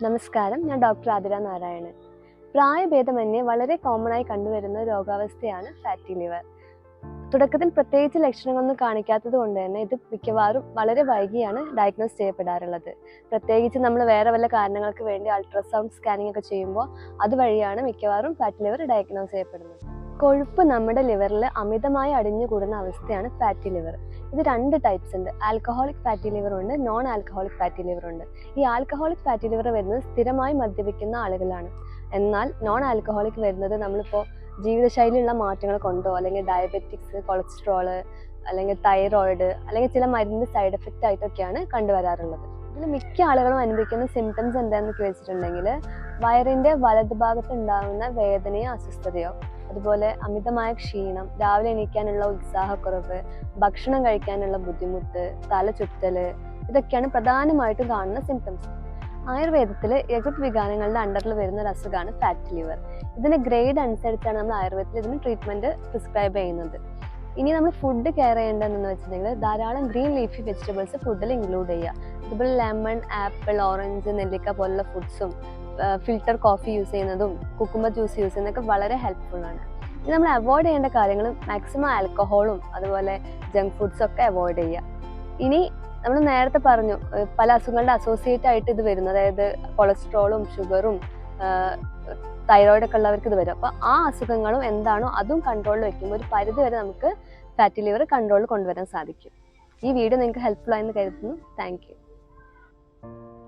നമസ്കാരം. ഞാൻ ഡോക്ടർ ആതിര നാരായണൻ. പ്രായഭേദമന്യേ വളരെ കോമൺ ആയി കണ്ടുവരുന്ന രോഗാവസ്ഥയാണ് ഫാറ്റി ലിവർ തുടക്കത്തിൽ പ്രത്യേകിച്ച് ലക്ഷണങ്ങളൊന്നും കാണിക്കാത്തത് കൊണ്ട് തന്നെ ഇത് മിക്കവാറും വളരെ വൈകിയാണ് ഡയഗ്നോസ് ചെയ്യപ്പെടാറുള്ളത്. പ്രത്യേകിച്ച് നമ്മൾ വേറെ വല്ല കാരണങ്ങൾക്ക് വേണ്ടി അൾട്രാസൗണ്ട് സ്കാനിങ് ഒക്കെ ചെയ്യുമ്പോൾ അതുവഴിയാണ് മിക്കവാറും ഫാറ്റി ലിവർ ഡയഗ്നോസ് ചെയ്യപ്പെടുന്നത്. കൊഴുപ്പ് നമ്മുടെ ലിവറിൽ അമിതമായി അടിഞ്ഞു കൂടുന്ന അവസ്ഥയാണ് ഫാറ്റി ലിവർ. ഇത് രണ്ട് ടൈപ്സ് ഉണ്ട്. ആൽക്കഹോളിക് ഫാറ്റി ലിവർ ഉണ്ട് നോൺ ആൽക്കഹോളിക് ഫാറ്റി ലിവർ ഉണ്ട്. ഈ ആൽക്കഹോളിക് ഫാറ്റി ലിവർ വരുന്നത് സ്ഥിരമായി മദ്യപിക്കുന്ന ആളുകളാണ്. എന്നാൽ നോൺ ആൽക്കഹോളിക് വരുന്നത് നമ്മളിപ്പോൾ ജീവിതശൈലിയുള്ള മാറ്റങ്ങൾ കൊണ്ടോ അല്ലെങ്കിൽ ഡയബറ്റിക്സ് കൊളസ്ട്രോൾ അല്ലെങ്കിൽ തൈറോയിഡ് അല്ലെങ്കിൽ ചില മരുന്നിന്റെ സൈഡ് എഫക്റ്റ് ആയിട്ടൊക്കെയാണ് കണ്ടുവരാറുള്ളത്. ഇതിൽ മിക്ക ആളുകളും അനുഭവിക്കുന്ന സിംറ്റംസ് എന്താണെന്ന് വെച്ചിട്ടുണ്ടെങ്കിൽ വയറിന്റെ വലതുഭാഗത്ത് ഉണ്ടാകുന്ന വേദനയോ അസ്വസ്ഥതയോ അതുപോലെ അമിതമായ ക്ഷീണം രാവിലെ എണീക്കാനുള്ള ഉത്സാഹക്കുറവ് ഭക്ഷണം കഴിക്കാനുള്ള ബുദ്ധിമുട്ട് തല ചുറ്റൽ ഇതൊക്കെയാണ് പ്രധാനമായിട്ടും കാണുന്ന സിംറ്റംസ് ആയുർവേദത്തിൽ യകൃത് വികാരങ്ങളുടെ അണ്ടറിൽ വരുന്ന ഒരു അസുഖമാണ് ഫാറ്റ് ലിവർ ഇതിന്റെ ഗ്രേഡ് അനുസരിച്ചാണ് നമ്മൾ ആയുർവേദത്തിൽ ഇതിന് ട്രീറ്റ്മെന്റ് പ്രിസ്ക്രൈബ് ചെയ്യുന്നത്. ഇനി നമ്മൾ ഫുഡ് കെയർ ചെയ്യേണ്ടതെന്ന് വെച്ചിട്ടുണ്ടെങ്കിൽ ധാരാളം ഗ്രീൻ ലീഫി വെജിറ്റബിൾസ് ഫുഡിൽ ഇൻക്ലൂഡ് ചെയ്യുക. അതുപോലെ ലെമൺ ആപ്പിൾ ഓറഞ്ച് നെല്ലിക്ക പോലുള്ള ഫുഡ്സും ഫിൽട്ടർ കോഫി യൂസ് ചെയ്യുന്നതും കുക്കുമ്പർ ജ്യൂസ് യൂസ് ചെയ്യുന്നതൊക്കെ വളരെ ഹെൽപ്ഫുൾ ആണ്. ഇനി നമ്മൾ അവോയ്ഡ് ചെയ്യേണ്ട കാര്യങ്ങൾ മാക്സിമം ആൽക്കഹോളും അതുപോലെ ജങ്ക് ഫുഡ്സും ഒക്കെ അവോയ്ഡ് ചെയ്യുക. ഇനി നമ്മൾ നേരത്തെ പറഞ്ഞു പല അസുഖങ്ങളുടെ അസോസിയേറ്റ് ആയിട്ട് ഇത് വരുന്നു. അതായത് കൊളസ്ട്രോളും ഷുഗറും തൈറോയിഡ് ഒക്കെ ഉള്ളവർക്ക് ഇത് വരും. അപ്പോൾ ആ അസുഖങ്ങളും എന്താണോ അതും കൺട്രോളിൽ വെക്കുമ്പോൾ ഒരു പരിധി വരെ നമുക്ക് ഫാറ്റി ലിവർ കൺട്രോളിൽ കൊണ്ടുവരാൻ സാധിക്കും. ഈ വീഡിയോ നിങ്ങൾക്ക് ഹെൽപ്ഫുൾ ആയെന്ന് കരുതുന്നു. Thank you.